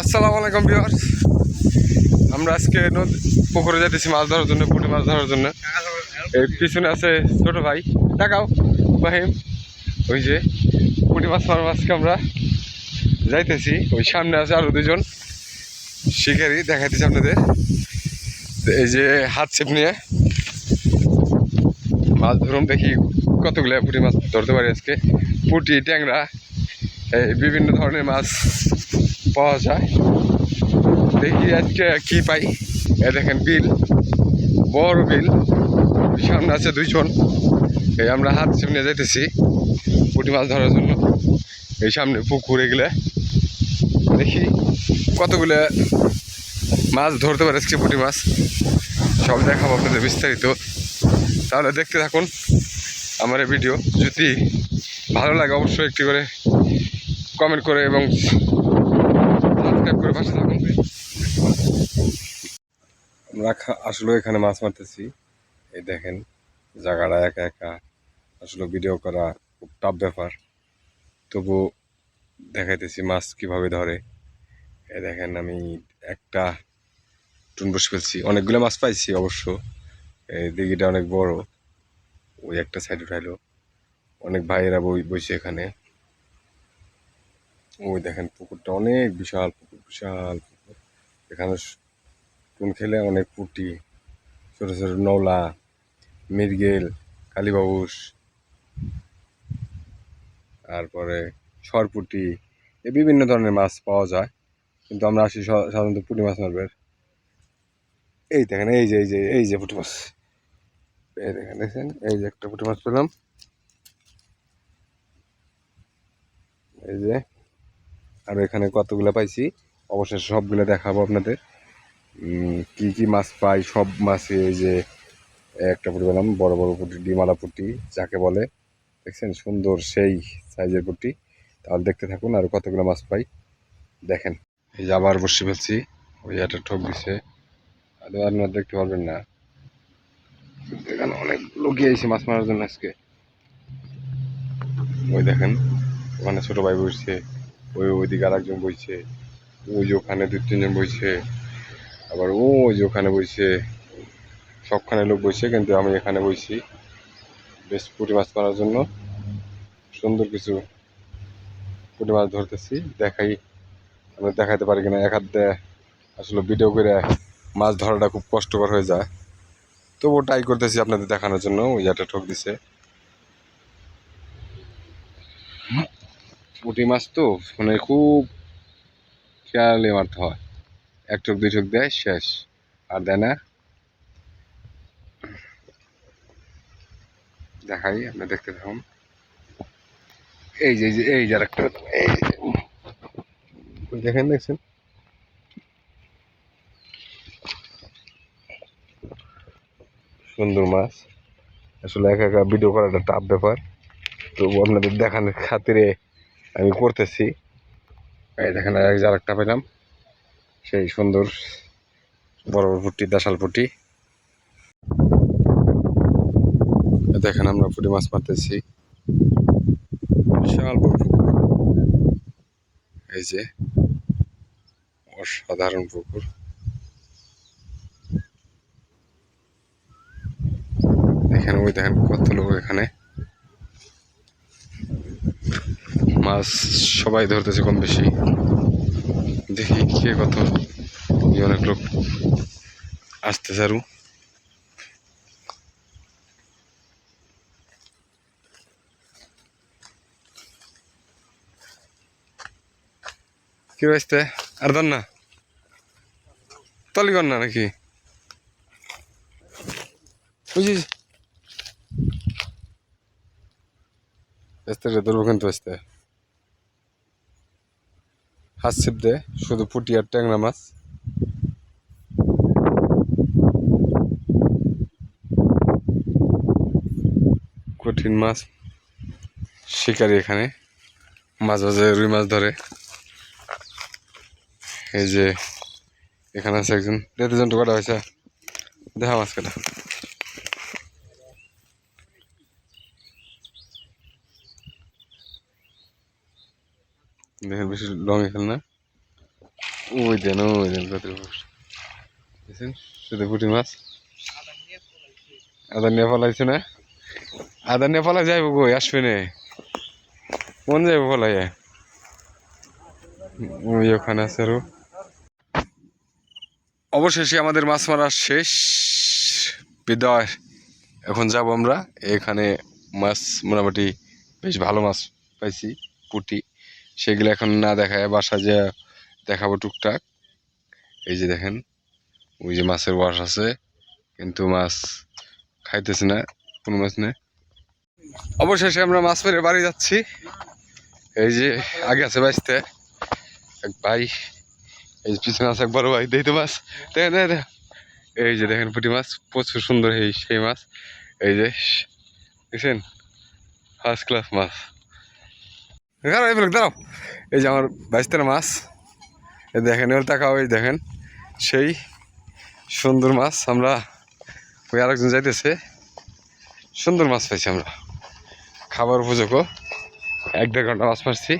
আসসালামু আলাইকুম বিহার আমরা আজকে নদ- পুকুরে যেতেছি মাছ ধরার জন্য, পুঁটি মাছ ধরার জন্য। এই পিছনে আছে ছোট ভাই। দেখাও বাহিম ওই যে পুঁটি মাছ মারার আজকে আমরা যাইতেছি। ওই সামনে আছে আরও দুজন শিকারি, দেখাইতেছি আপনাদের। এই যে হাত ছেপ নিয়ে মাছ ধরুন দেখি কতগুলো পুঁটি মাছ ধরতে পারি আজকে। পুঁটি, ট্যাংরা, এই বিভিন্ন ধরনের মাছ পাওয়া যায়। দেখি আজকে কি পাই। এ দেখেন বিল, বড় বিল। সামনে আছে দুইজন। এই আমরা হাত ছিপ নিয়ে যাইতেছি পুঁটি মাছ ধরার জন্য। এই সামনে পুকুর এগুলো দেখি কতগুলো মাছ ধরতে পারে আজকে পুঁটি মাছ। সব দেখাবো আপনাদের বিস্তারিত। তাহলে দেখতে থাকুন আমার ভিডিও। যদি ভালো লাগে অবশ্যই একটি করে কমেন্ট করে এবং সাবস্ক্রাইব করে পাশে থাকুন আমরা আসলে এখানে মাছ মারতেছি। এই দেখেন, জায়গাটা একা একা। আসলে ভিডিও করা খুব টাফ ব্যাপার। তবু দেখাইতেছি মাছ কীভাবে ধরে। এই দেখেন, আমি একটা টুন বসে ফেলছি। অনেকগুলো মাছ পাইছি অবশ্য। এই দিঘিটা অনেক বড়। ওই একটা সাইড উঠাইলো। অনেক ভাইয়েরা বই বইছে এখানে। ওই দেখেন পুকুরটা অনেক বিশাল পুকুর বিশাল পুকুর। এখানে টুন খেলে অনেক পুটি, ছোটো ছোটো নৌলা মিরগেল কালীবাবুস তারপরে সরপুটি এই বিভিন্ন ধরনের মাছ পাওয়া যায়। কিন্তু আমরা আসি সাধারণত পুঁটি মাছ মারবে। এই দেখেন, এই যে এই যে এই যে পুঁটি মাছ। এই দেখেন দেখছেন এই যে একটা পুঁটি মাছ পেলাম। এই যে আর এখানে কতগুলো পাইছি? অবশ্যই সবগুলো দেখাবো আপনাদের। কি কি মাছ পাই? সব মাছে যে, একটা পুঁটি পেলাম বড় বড় পুঁটি, ডিমালা পুঁটি, যাকে বলে, দেখছেন? সুন্দর সেই সাইজের পুঁটি। তাহলে দেখতে থাকুন আর কতগুলো মাছ পাই। দেখেন, এই যে আবার বসে ফেলছি। ওই একটা ঠোক দিছে। আর আপনারা দেখতে পারবেন না। এখানে অনেক লোক গিয়েছে মাছ মারার জন্য আজকে। ওই দেখেন, ওখানে ছোট ভাই বসছে। ওই ওইদিকে আর একজন বইছে, ওই যে ওখানে দু তিনজন বইছে, আবার ও ওই যে ওখানে বইছে, সবখানে লোক বইছে, কিন্তু আমি এখানে বইছি। বেশ পুঁটি মাছ মারার জন্য সুন্দর কিছু পুঁটি মাছ ধরতেছি, দেখাই আমি দেখাইতে পারি কিনা। এক হাত আসলে ভিডিও করে মাছ ধরাটা খুব কষ্টকর হয়ে যায়। তবুও ট্রাই করতেছি আপনাদের দেখানোর জন্য, ওই একটা ঠক দিছে। পুঁটি মাছ তো মানে খুব খেয়ালে মারতে হয়। এক ঠোক দুই ঠোক দেয়, শেষ। আর দেয় না। দেখাই, আপনি দেখতে থাকুন। এই যে এই যে এই যে আর একটা দেখেন, দেখছেন? সুন্দর মাছ। আসলে একা একা ভিডিও করাটা টাফ ব্যাপার। তো আপনাদের দেখানোর খাতিরে আমি করতেছি এই দেখেন আর এক যে আরেকটা পেলাম সেই সুন্দর বড় বড় পুটি দাসাল পুটি দেখেন, আমরা পুঁটি মাছ মারতেছি। বিশাল বড় পুকুর। এই যে অসাধারণ পুকুর। দেখেন, ওই দেখেন, কত লোক এখানে। মাছ সবাই ধরতেছে কম বেশি। দেখি কে কত অনেক লোক আসতেছে আরও। কি হয়েছে? আর ধর না। তলি কর না নাকি? বুঝিস আসতে ধরবো কিন্তু আসতে হাত ছিপ দে, শুধু পুটি আর ট্যাংরা মাছ। কঠিন মাছ, শিকারি এখানে। মাছ মাঝে রুই মাছ ধরে। এই যে, এখানে আছে একজন। দেখতে জন কটা হয়েছে। দেখা মাছ কাটা। দেখেন বেশি লং এখানে না। ওই দেন ওই দেন দেখছেন শুধু পুঁটি মাছ। আদা নিয়ে ফলাইছে না? আদা নিয়ে ফলাই যাইব গো আসবে না। মন যাইব ফলাই ওই ওখানে আছে আরও। অবশেষে আমাদের মাছ মারা শেষ। বিদায়। এখন যাব আমরা। এখানে মাছ মোটামুটি বেশ ভালো মাছ পাইছি। পুটি। সেগুলো এখন না দেখায় বাসা যে দেখাবো টুকটাক। এই যে দেখেন ওই যে মাছের ওয়াশ আছে কিন্তু মাছ খাইতেছে না কোনো মাছ নেই। অবশেষে আমরা মাছ মেরে বাড়ি যাচ্ছি। এই যে আগে আছে বাইসতে এক ভাই এই যে পিছনে আছে এক বড় ভাই দেই তো মাছ। দেখেন, দেখেন। এই যে দেখেন পুঁটি মাছ প্রচুর সুন্দর এই সেই মাছ। এই যে দেখছেন? ফার্স্ট ক্লাস মাছ। দাঁড়াও এই যে আমার বাইশের মাছ। এই দেখেন, এবার তাকাও এই দেখেন। সেই সুন্দর মাছ আমরা ওই আরেকজন যাইতেছে। সুন্দর মাছ পাইছি আমরা। খাবার উপযোগ্য এক দেড় ঘণ্টা মাছ মারছি